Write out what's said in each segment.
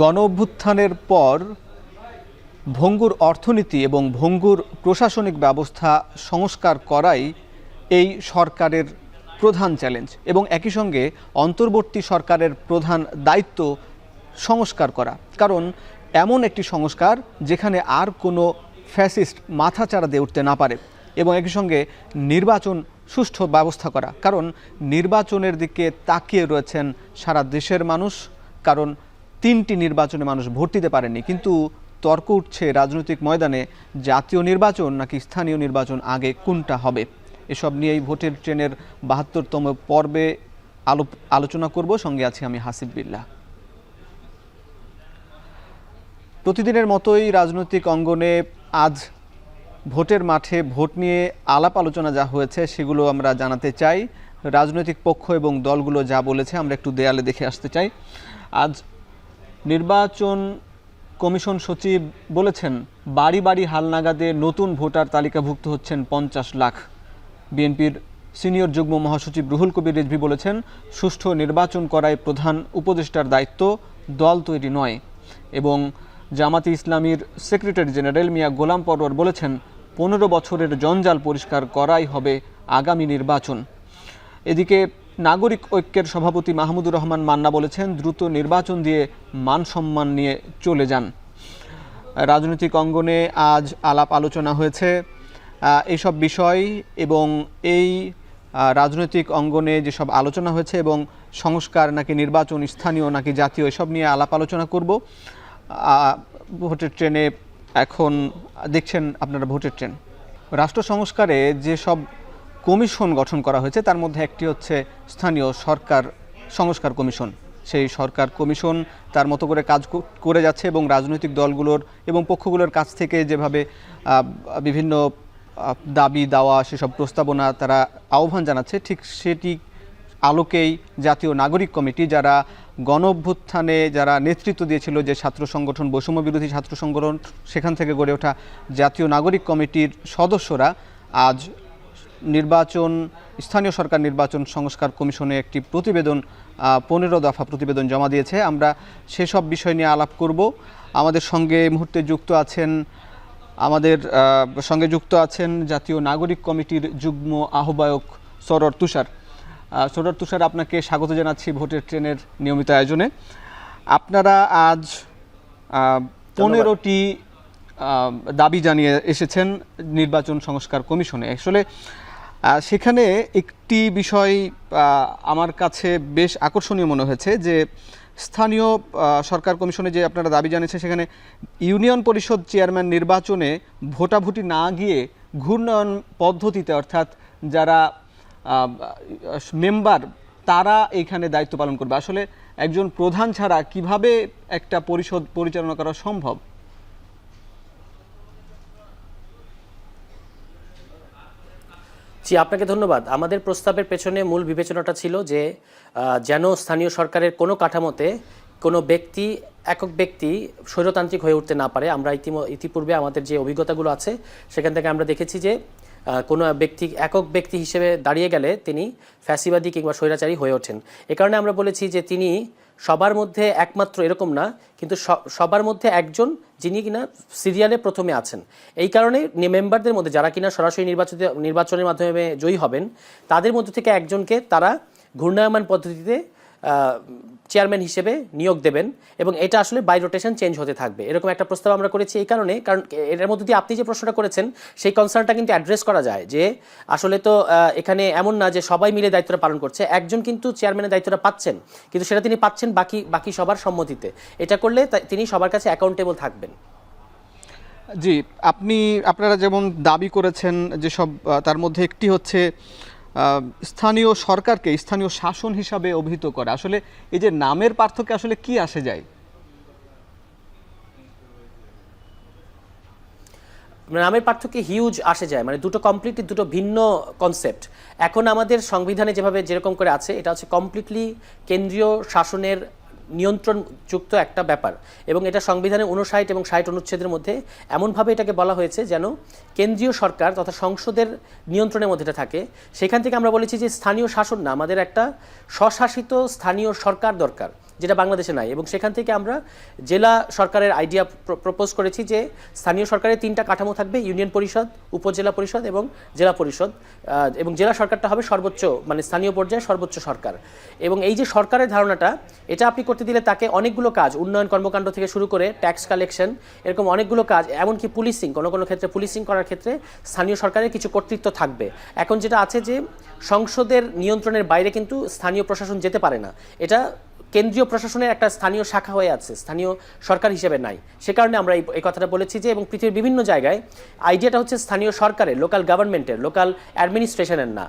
গণ অভ্যুত্থানের পর ভঙ্গুর অর্থনীতি এবং ভঙ্গুর প্রশাসনিক ব্যবস্থা সংস্কার করাই এই সরকারের প্রধান চ্যালেঞ্জ এবং একই সঙ্গে অন্তর্বর্তী সরকারের প্রধান দায়িত্ব সংস্কার করা। কারণ এমন একটি সংস্কার যেখানে আর কোনো ফ্যাসিস্ট মাথাচাড়া দিয়ে উঠতে না পারে এবং একই সঙ্গে নির্বাচন সুষ্ঠু ব্যবস্থা করা। কারণ নির্বাচনের দিকে তাকিয়ে রয়েছেন সারা দেশের মানুষ। কারণ তিনটি নির্বাচনে মানুষ ভোট দিতে পারেনি কিন্তু তর্ক উঠছে রাজনৈতিক ময়দানে, জাতীয় নির্বাচন নাকি স্থানীয় নির্বাচন আগে কোনটা হবে? এসব নিয়েই ভোটের ট্রেনের বাহাত্তরতম পর্বে আলো, আলোচনা করব। সঙ্গে আছি আমি হাসিব বিল্লাহ। প্রতিদিনের মতোই রাজনৈতিক অঙ্গনে আজ ভোটের মাঠে ভোট নিয়ে আলাপ আলোচনা যা হয়েছে সেগুলো আমরা জানাতে চাই। রাজনৈতিক পক্ষ এবং দলগুলো যা বলেছে আমরা একটু দেয়ালে দেখে আসতে চাই। আজ নির্বাচন কমিশন সচিব বলেছেন, বাড়ি বাড়ি হালনাগাদে নতুন ভোটার তালিকাভুক্ত হচ্ছেন পঞ্চাশ লাখ। বিএনপির সিনিয়র যুগ্ম মহাসচিব রুহুল কবির রিজভি বলেছেন, সুষ্ঠু নির্বাচন করাই প্রধান উপদেষ্টার দায়িত্ব, দল তৈরি নয়। এবং জামাতি ইসলামীর সেক্রেটারি জেনারেল মিয়া গোলাম পরওয়ার বলেছেন, পনেরো বছরের জঞ্জাল পরিষ্কার করাই হবে আগামী নির্বাচন। এদিকে নাগরিক ঐক্যের সভাপতি মাহমুদুর রহমান মান্না বলেছেন, দ্রুত নির্বাচন দিয়ে মান সম্মান নিয়ে চলে যান। রাজনৈতিক অঙ্গনে আজ আলাপ আলোচনা হয়েছে। এইসব বিষয় এবং এই রাজনৈতিক অঙ্গনে যেসব আলোচনা হয়েছে এবং সংস্কার নাকি নির্বাচন, স্থানীয় নাকি জাতীয়, এসব নিয়ে আলাপ আলোচনা করব। ভোটের ট্রেনে এখন দেখছেন আপনারা ভোটের ট্রেন। রাষ্ট্র সংস্কারে যেসব কমিশন গঠন করা হয়েছে। তার মধ্যে একটি হচ্ছে স্থানীয় সরকার সংস্কার কমিশন। সেই সরকার কমিশন তার মতো করে কাজ করে যাচ্ছে এবং রাজনৈতিক দলগুলোর এবং পক্ষগুলোর কাছ থেকে যেভাবে বিভিন্ন দাবি, দাওয়া, সেসব প্রস্তাবনা তারা আহ্বান জানাচ্ছে, ঠিক সেটি আলোকেই জাতীয় নাগরিক কমিটি যারা গণ অভ্যুত্থানে যারা নেতৃত্ব দিয়েছিল যে ছাত্র সংগঠন, বৈষম্য বিরোধী ছাত্র সংগঠন, সেখান থেকে গড়ে ওঠা জাতীয় নাগরিক কমিটির সদস্যরা আজ নির্বাচন স্থানীয় সরকার নির্বাচন সংস্কার কমিশনে একটি প্রতিবেদন পনেরো দফা প্রতিবেদন জমা দিয়েছে। আমরা সেসব বিষয় নিয়ে আলাপ করব। আমাদের সঙ্গে এই মুহূর্তে যুক্ত আছেন আমাদের সঙ্গে যুক্ত আছেন জাতীয় নাগরিক কমিটির যুগ্ম আহ্বায়ক সরর তুষার। সরর তুষার আপনাকে স্বাগত জানাচ্ছি ভোটের ট্রেনের নিয়মিত আয়োজনে। আপনারা আজ পনেরোটি দাবি জানিয়ে এসেছেন নির্বাচন সংস্কার কমিশনে। আসলে সেখানে একটি বিষয় আমার কাছে বেশ আকর্ষণীয় মনে হয়েছে যে স্থানীয় সরকার কমিশনে যে আপনারা দাবি জানিয়েছেন সেখানে ইউনিয়ন পরিষদ চেয়ারম্যান নির্বাচনে ভোটাভুটি না গিয়ে ঘূর্ণয়ন পদ্ধতিতে অর্থাৎ যারা মেম্বার তারা এখানে দায়িত্ব পালন করবে। আসলে একজন প্রধান ছাড়া কীভাবে একটা পরিষদ পরিচালনা করা সম্ভব? জি, আপনাকে ধন্যবাদ। আমাদের প্রস্তাবের পেছনে মূল বিবেচনাটা ছিল যে যেন স্থানীয় সরকারের কোনো কাঠামোতে কোনো ব্যক্তি, একক ব্যক্তি স্বৈরতান্ত্রিক হয়ে উঠতে না পারে। আমরা ইতিম- ইতিপূর্বে আমাদের যে অভিজ্ঞতাগুলো আছে, সেখান থেকে আমরা দেখেছি যে কোনো ব্যক্তি, একক ব্যক্তি হিসেবে দাঁড়িয়ে গেলে তিনি ফ্যাসিবাদী কিংবা স্বৈরাচারী হয়ে ওঠেন। এ কারণে আমরা বলেছি যে, তিনি সবার মধ্যে একমাত্র এরকম না, কিন্তু সবার মধ্যে একজন যিনি কিনা সিরিয়ালে প্রথমে আছেন। এই কারণে মেম্বারদের মধ্যে যারা কিনা সরাসরি নির্বাচিত, নির্বাচনের মাধ্যমে জয়ী হবেন, তাদের মধ্যে থেকে একজনকে তারা ঘূর্ণায়মান পদ্ধতিতে চেয়ারম্যান হিসেবে নিয়োগ দেবেন এবং এটা আসলে বাই রোটেশন চেঞ্জ হতে থাকবে। এরকম একটা প্রস্তাব আমরা করেছি এই কারণে, কারণ এর মধ্যে দিয়ে আপনি যে প্রশ্নটা করেছেন, সেই কনসার্নটা কিন্তু অ্যাড্রেস করা যায় যে আসলে তো এখানে এমন না যে সবাই মিলে দায়িত্বটা পালন করছে, একজন কিন্তু চেয়ারম্যানের দায়িত্বটা পাচ্ছেন, কিন্তু সেটা তিনি পাচ্ছেন বাকি বাকি সবার সম্মতিতে। এটা করলে তিনি সবার কাছে অ্যাকাউন্টেবল থাকবেন। জি, আপনি, আপনারা যেমন দাবি করেছেন যেসব তার মধ্যে একটি হচ্ছে স্থানীয় সরকারকে, স্থানীয় শাসন হিসাবে অভিহিত করে। আসলে এই যে নামের পার্থক্য আসলে কি আসে যায়? নামের পার্থক্যে হিউজ আসে যায়। মানে দুটো কমপ্লিটলি দুটো ভিন্ন কনসেপ্ট এখন আমাদের সংবিধানে যেভাবে যেরকম করে আছে, এটা হচ্ছে কমপ্লিটলি কেন্দ্রীয় শাসনের নিয়ন্ত্রণযুক্ত একটা ব্যাপার। এবং এটা সংবিধানের উনষাট এবং ষাট অনুচ্ছেদের মধ্যে এমনভাবে এটাকে বলা হয়েছে যেন কেন্দ্রীয় সরকার তথা সংসদের নিয়ন্ত্রণের মধ্যে এটা থাকে। সেখান থেকে আমরা বলেছি যে স্থানীয় শাসন না, আমাদের একটা স্বশাসিত স্থানীয় সরকার দরকার। যেটা বাংলাদেশে নাই। এবং সেখান থেকে আমরা জেলা সরকারের আইডিয়া প্রপোজ করেছি যে স্থানীয় সরকারের তিনটা কাঠামো থাকবে, ইউনিয়ন পরিষদ, উপজেলা পরিষদ এবং জেলা পরিষদ। এবং জেলা সরকারটা হবে সর্বোচ্চ মানে স্থানীয় পর্যায়ে সর্বোচ্চ সরকার। এবং এই যে সরকারের ধারণাটা, এটা আপনি করতে দিলে তাকে অনেকগুলো কাজ, উন্নয়ন কর্মকাণ্ড থেকে শুরু করে ট্যাক্স কালেকশন এরকম অনেকগুলো কাজ, এমনকি পুলিশিং কোনো কোনো ক্ষেত্রে পুলিশিং করার ক্ষেত্রে স্থানীয় সরকারের কিছু কর্তৃত্ব থাকবে। এখন যেটা আছে যে সংসদের নিয়ন্ত্রণের বাইরে কিন্তু স্থানীয় প্রশাসন যেতে পারে না। এটা কেন্দ্রীয় প্রশাসনের একটা স্থানীয় শাখা হয়ে আছে, স্থানীয় সরকার হিসেবে নাই। সে কারণে আমরা এই কথাটা বলেছি যে এবং পৃথিবীর বিভিন্ন জায়গায় আইডিয়াটা হচ্ছে স্থানীয় সরকারের লোকাল গভর্নমেন্টের লোকাল অ্যাডমিনিস্ট্রেশনের না।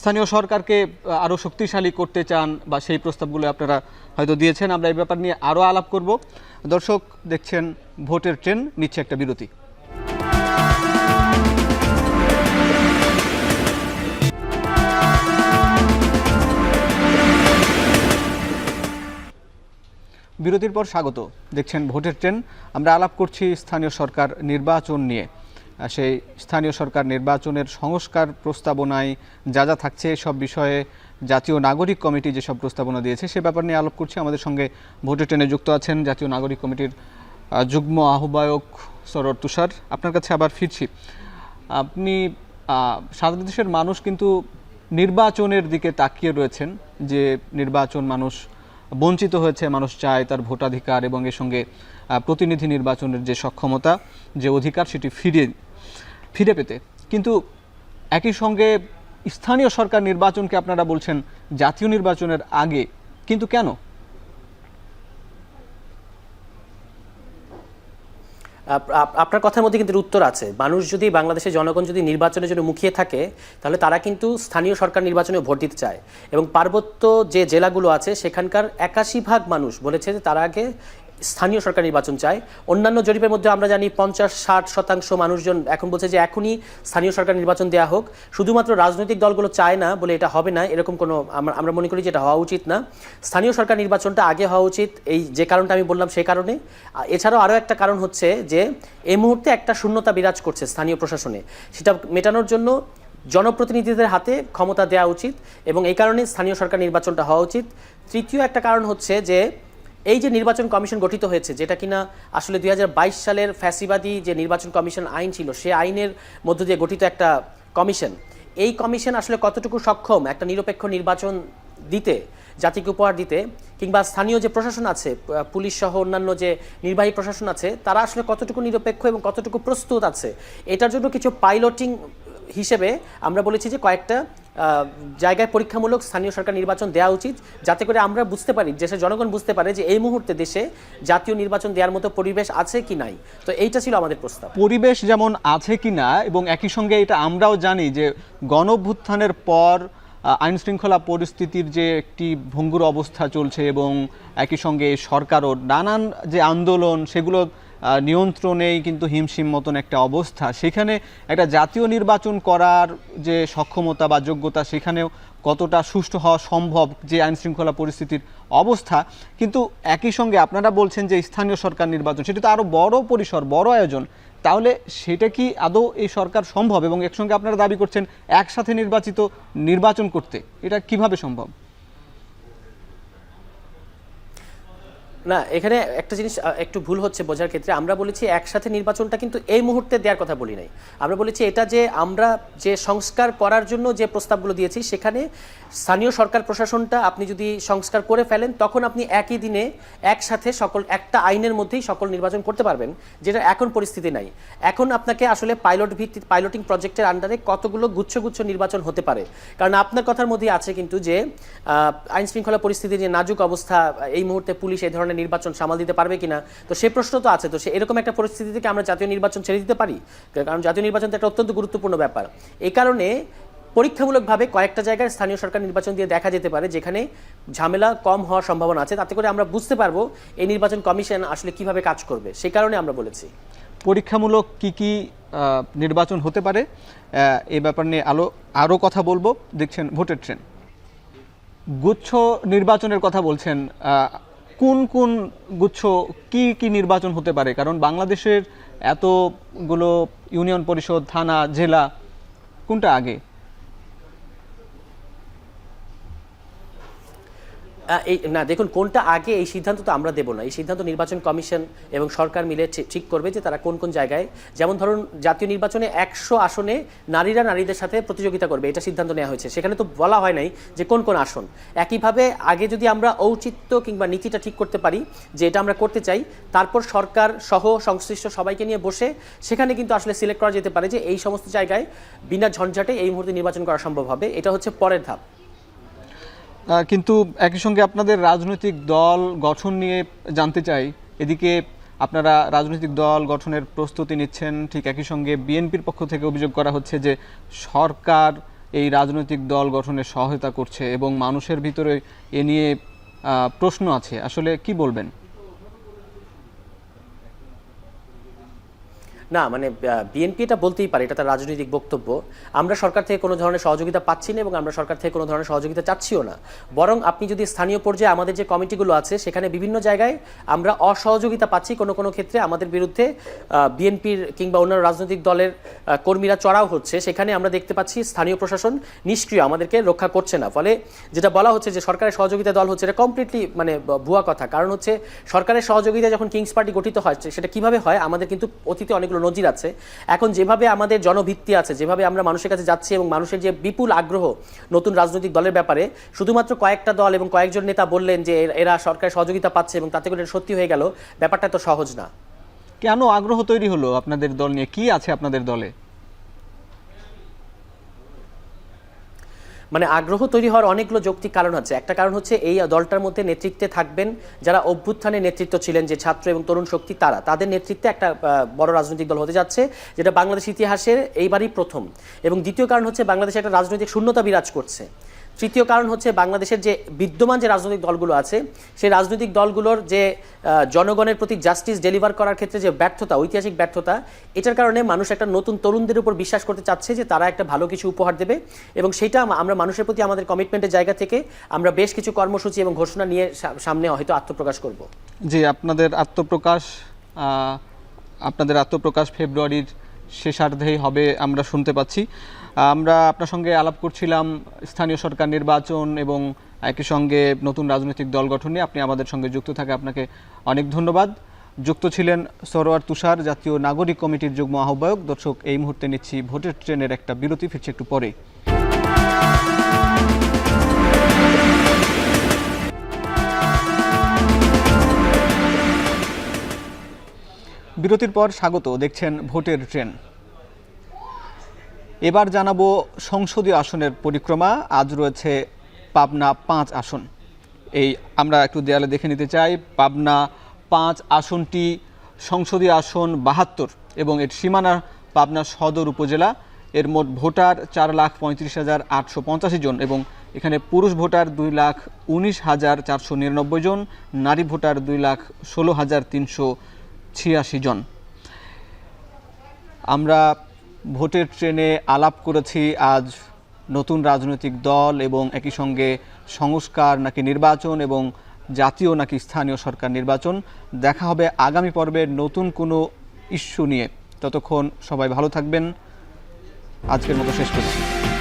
স্থানীয় সরকারকে আরও শক্তিশালী করতে চান বা সেই প্রস্তাবগুলো আপনারা হয়তো দিয়েছেন, আমরা এই ব্যাপার নিয়ে আরও আলাপ করব। দর্শক, দেখছেন ভোটের ট্রেন, নিচ্ছে একটা বিরতি। বিরতির পর স্বাগত। দেখছেন ভোটের ট্রেন। আমরা আলাপ করছি স্থানীয় সরকার নির্বাচন নিয়ে। সেই স্থানীয় সরকার নির্বাচনের সংস্কার প্রস্তাবনায় যা যা থাকছে, সব বিষয়ে জাতীয় নাগরিক কমিটি যেসব প্রস্তাবনা দিয়েছে, সে ব্যাপার নিয়ে আলাপ করছি। আমাদের সঙ্গে ভোটের ট্রেনে যুক্ত আছেন জাতীয় নাগরিক কমিটির যুগ্ম আহ্বায়ক সরর তুষার। আপনার কাছে আবার ফিরছি। আপনি সারা দেশের মানুষ কিন্তু নির্বাচনের দিকে তাকিয়ে রয়েছেন, যে নির্বাচন মানুষ বঞ্চিত হয়েছে, মানুষ চায় তার ভোটাধিকার এবং এর সঙ্গে প্রতিনিধি নির্বাচনের যে সক্ষমতা, যে অধিকার সেটি ফিরে ফিরে পেতে। কিন্তু একই সঙ্গে স্থানীয় সরকার নির্বাচনকে আপনারা বলছেন জাতীয় নির্বাচনের আগে, কিন্তু কেন? আপনার কথার মধ্যে কিন্তু উত্তর আছে। মানুষ যদি বাংলাদেশের জনগণ যদি নির্বাচনের জন্য মুখিয়ে থাকে, তাহলে তারা কিন্তু স্থানীয় সরকার নির্বাচনে ভোট দিতে চায়। এবং পার্বত্য যে জেলাগুলো আছে, সেখানকার একাশি ভাগ মানুষ বলেছে যে তারা আগে স্থানীয় সরকার নির্বাচন চায়। অন্যান্য জরিপের মধ্যে আমরা জানি পঞ্চাশ, ষাট শতাংশ মানুষজন এখন বলছে যে এখনই স্থানীয় সরকার নির্বাচন দেওয়া হোক। শুধুমাত্র রাজনৈতিক দলগুলো চায় না বলে এটা হবে না, এরকম কোনো আমরা মনে করি যে এটা হওয়া উচিত না। স্থানীয় সরকার নির্বাচনটা আগে হওয়া উচিত, এই যে কারণটা আমি বললাম সেই কারণে। এছাড়াও আরও একটা কারণ হচ্ছে যে এই মুহূর্তে একটা শূন্যতা বিরাজ করছে স্থানীয় প্রশাসনে। সেটা মেটানোর জন্য জনপ্রতিনিধিদের হাতে ক্ষমতা দেওয়া উচিত এবং এই কারণে স্থানীয় সরকার নির্বাচনটা হওয়া উচিত। তৃতীয় একটা কারণ হচ্ছে যে এই যে নির্বাচন কমিশন গঠিত হয়েছে, যেটা কিনা আসলে দুই হাজার বাইশ সালের ফ্যাসিবাদী যে নির্বাচন কমিশন আইন ছিল, সে আইনের মধ্য দিয়ে গঠিত একটা কমিশন। এই কমিশন আসলে কতটুকু সক্ষম একটা নিরপেক্ষ নির্বাচন দিতে, জাতিকে উপহার দিতে, কিংবা স্থানীয় যে প্রশাসন আছে পুলিশ সহ অন্যান্য যে নির্বাহী প্রশাসন আছে, তারা আসলে কতটুকু নিরপেক্ষ এবং কতটুকু প্রস্তুত আছে, এটার জন্য কিছু পাইলটিং হিসেবে আমরা বলেছি যে কয়েকটা জায়গায় পরীক্ষামূলক স্থানীয় সরকার নির্বাচন দেওয়া উচিত, যাতে করে আমরা বুঝতে পারি দেশের জনগণ বুঝতে পারে যে এই মুহূর্তে দেশে জাতীয় নির্বাচন দেওয়ার মতো পরিবেশ আছে কি নাই। তো এইটা ছিল আমাদের প্রস্তাব। পরিবেশ যেমন আছে কি না, এবং একই সঙ্গে এটা আমরাও জানি যে গণভ্যুত্থানের পর আইন শৃঙ্খলা পরিস্থিতির যে একটি ভঙ্গুর অবস্থা চলছে এবং একই সঙ্গে সরকারও নানান যে আন্দোলন, সেগুলো নিয়ন্ত্রণেই কিন্তু হিমশিম মতন একটা অবস্থা। সেখানে একটা জাতীয় নির্বাচন করার যে সক্ষমতা বা যোগ্যতা, সেখানেও কতটা সুষ্ঠু হওয়া সম্ভব যে আইন শৃঙ্খলা পরিস্থিতির অবস্থা। কিন্তু একই সঙ্গে আপনারা বলছেন যে স্থানীয় সরকার নির্বাচন, সেটা তো আরও বড় পরিসর, বড় আয়োজন। তাহলে সেটা কি আদৌ এই সরকার সম্ভব? এবং একসঙ্গে আপনারা দাবি করছেন একসাথে নির্বাচিত নির্বাচন করতে, এটা কীভাবে সম্ভব? না, এখানে একটা জিনিস একটু ভুল হচ্ছে বোঝার ক্ষেত্রে। আমরা বলেছি একসাথে নির্বাচনটা কিন্তু এই মুহূর্তে দেওয়ার কথা বলি নাই। আমরা বলেছি এটা যে আমরা যে সংস্কার করার জন্য যে প্রস্তাবগুলো দিয়েছি, সেখানে স্থানীয় সরকার প্রশাসনটা আপনি যদি সংস্কার করে ফেলেন, তখন আপনি একই দিনে একসাথে সকল, একটা আইনের মধ্যেই সকল নির্বাচন করতে পারবেন, যেটা এখন পরিস্থিতি নাই। এখন আপনাকে আসলে পাইলট ভিত্তি পাইলটিং প্রজেক্টের আন্ডারে কতগুলো গুচ্ছ গুচ্ছ নির্বাচন হতে পারে? কারণ আপনার কথার মধ্যেই আছে কিন্তু যে আইন শৃঙ্খলা পরিস্থিতির যে নাজুক অবস্থা, এই মুহূর্তে পুলিশ এই ধরনের নির্বাচন সামাল দিতে পারবে কিনা? তো সে প্রশ্ন তো আছে। তো সে এরকম একটা পরিস্থিতি থেকে আমরা জাতীয় নির্বাচন ছেড়ে দিতে পারি? কারণ জাতীয় নির্বাচন তো একটা অত্যন্ত গুরুত্বপূর্ণ ব্যাপার। এই কারণে পরীক্ষামূলকভাবে কয়েকটা জায়গায় স্থানীয় সরকার নির্বাচন দিয়ে দেখা যেতে পারে, যেখানে ঝামেলা কম হওয়ার সম্ভাবনা আছে। তাতে করে আমরা বুঝতে পারব এই নির্বাচন কমিশন আসলে কীভাবে কাজ করবে। সেই কারণে আমরা বলেছি। পরীক্ষামূলক কি কি নির্বাচন হতে পারে এই ব্যাপার নিয়ে আলো আরও কথা বলব। দেখছেন, ভোটের ট্রেন গুচ্ছ নির্বাচনের কথা বলছেন কোন কোন গুচ্ছ কি কি নির্বাচন হতে পারে? কারণ বাংলাদেশের এতগুলো ইউনিয়ন পরিষদ, থানা, জেলা, কোনটা আগে? এই, না, দেখুন, কোনটা আগে এই সিদ্ধান্ত তো আমরা দেব না। এই সিদ্ধান্ত নির্বাচন কমিশন এবং সরকার মিলে ঠিক করবে যে তারা কোন কোন জায়গায়, যেমন ধরুন, জাতীয় নির্বাচনে একশো আসনে নারীরা নারীদের সাথে প্রতিযোগিতা করবে, এটা সিদ্ধান্ত নেওয়া হয়েছে। সেখানে তো বলা হয় নাই যে কোন কোন আসন। একইভাবে আগে যদি আমরা ঔচিত্য কিংবা নীতিটা ঠিক করতে পারি, যে এটা আমরা করতে চাই, তারপর সরকার সহ সংশ্লিষ্ট সবাইকে নিয়ে বসে সেখানে কিন্তু আসলে সিলেক্ট করা যেতে পারে যে এই সমস্ত জায়গায় বিনা ঝঞ্ঝাটে এই মুহূর্তে নির্বাচন করা সম্ভব হবে। এটা হচ্ছে পরের ধাপ। কিন্তু একই সঙ্গে আপনাদের রাজনৈতিক দল গঠন নিয়ে জানতে চাই। এদিকে আপনারা রাজনৈতিক দল গঠনের প্রস্তুতি নিচ্ছেন, ঠিক একই সঙ্গে বিএনপির পক্ষ থেকে অভিযোগ করা হচ্ছে যে সরকার এই রাজনৈতিক দল গঠনে সহায়তা করছে এবং মানুষের ভিতরে এ নিয়ে প্রশ্ন আছে। আসলে কি বলবেন? না মানে বিএনপি এটা বলতেই পারে, এটা তার রাজনৈতিক বক্তব্য। আমরা সরকার থেকে কোনো ধরনের সহযোগিতা পাচ্ছি না এবং আমরা সরকার থেকে কোনো ধরনের সহযোগিতা চাচ্ছিও না। বরং আপনি যদি স্থানীয় পর্যায়ে আমাদের যে কমিটিগুলো আছে, সেখানে বিভিন্ন জায়গায় আমরা অসহযোগিতা পাচ্ছি কোনো কোনো ক্ষেত্রে আমাদের বিরুদ্ধে বিএনপির কিংবা অন্যান্য রাজনৈতিক দলের কর্মীরা চড়াও হচ্ছে। সেখানে আমরা দেখতে পাচ্ছি স্থানীয় প্রশাসন নিষ্ক্রিয়, আমাদেরকে রক্ষা করছে না। ফলে যেটা বলা হচ্ছে যে সরকারের সহযোগিতা দল হচ্ছে, এটা কমপ্লিটলি মানে ভুয়া কথা। কারণ হচ্ছে সরকারের সহযোগিতা যখন কিংস পার্টি গঠিত হয়, সেটা কীভাবে হয়, আমাদের কিন্তু অতীতে অনেকগুলো নজির আছে। এখন যেভাবে আমাদের জনভিত্তি আছে, যেভাবে আমরা মানুষের কাছে যাচ্ছি এবং মানুষের যে বিপুল আগ্রহ নতুন রাজনৈতিক দলের ব্যাপারে, শুধুমাত্র কয়েকটা দল এবং কয়েকজন নেতা বললেন যে এর- সরকার সহযোগিতা পাচ্ছে এবং তাতে করে সত্যি হয়ে গেল, ব্যাপারটা তো সহজ না। কেন আগ্রহ তৈরি হলো আপনাদের দল নিয়ে? কি আছে আপনাদের দলে? মানে আগ্রহ তৈরি হওয়ার অনেকগুলো যৌক্তিক কারণ আছে। একটা কারণ হচ্ছে এই দলটার মধ্যে নেতৃত্বে থাকবেন যারা অভ্যুত্থানের নেতৃত্ব ছিলেন যে ছাত্র এবং তরুণ শক্তি তারা। তাদের নেতৃত্বে একটা বড় রাজনৈতিক দল হতে যাচ্ছে, যেটা বাংলাদেশ ইতিহাসের এইবারই প্রথম। এবং দ্বিতীয় কারণ হচ্ছে বাংলাদেশে একটা রাজনৈতিক শূন্যতা বিরাজ করছে। তৃতীয় কারণ হচ্ছে বাংলাদেশের যে বিদ্যমান যে রাজনৈতিক দলগুলো আছে, সেই রাজনৈতিক দলগুলোর যে জনগণের প্রতি জাস্টিস ডেলিভার করার ক্ষেত্রে যে ব্যর্থতা, ঐতিহাসিক ব্যর্থতা, এটার কারণে মানুষ একটা নতুন তরুণদের উপর বিশ্বাস করতে চাচ্ছে যে তারা একটা ভালো কিছু উপহার দেবে এবং সেটা আমরা মানুষের প্রতি আমাদের কমিটমেন্টের জায়গা থেকে আমরা বেশ কিছু কর্মসূচি এবং ঘোষণা নিয়ে সামনে হয়তো আত্মপ্রকাশ করব। জি, আপনাদের আত্মপ্রকাশ আপনাদের আত্মপ্রকাশ ফেব্রুয়ারির শেষার্ধেই হবে, আমরা শুনতে পাচ্ছি। আমরা আপনার সঙ্গে আলাপ করছিলাম স্থানীয় সরকার নির্বাচন এবং একই সঙ্গে নতুন রাজনৈতিক দল গঠন আপনি আমাদের সঙ্গে যুক্ত থাকে আপনাকে অনেক ধন্যবাদ। যুক্ত ছিলেন সরোয়ার তুষার, জাতীয় নাগরিক কমিটির যুগ্ম আহ্বায়ক। দর্শক, এই মুহূর্তে নিচ্ছি ভোটের ট্রেনের একটা বিরতি, ফিরছে একটু পরে। বিরতির পর স্বাগত, দেখছেন ভোটের ট্রেন। এবার জানাব সংসদীয় আসনের পরিক্রমা। আজ রয়েছে পাবনা পাঁচ আসন। এই আমরা একটু দেয়ালে দেখে নিতে চাই, পাবনা পাঁচ আসনটি সংসদীয় আসন বাহাত্তর এবং এর সীমানা পাবনা সদর উপজেলা। এর মোট ভোটার চার লাখ পঁয়ত্রিশ হাজার আটশো পঞ্চাশি জন এবং এখানে পুরুষ ভোটার দুই লাখ উনিশ হাজার চারশো নিরানব্বই জন, নারী ভোটার দুই লাখ ষোলো হাজার তিনশো ছিয়াশি জন। আমরা ভোটের ট্রেনে আলাপ করেছি আজ নতুন রাজনৈতিক দল এবং একই সঙ্গে সংস্কার নাকি নির্বাচন এবং জাতীয় নাকি স্থানীয় সরকার নির্বাচন। দেখা হবে আগামী পর্বে নতুন কোনো ইস্যু নিয়ে। ততক্ষণ সবাই ভালো থাকবেন। আজকের মতো শেষ করছি।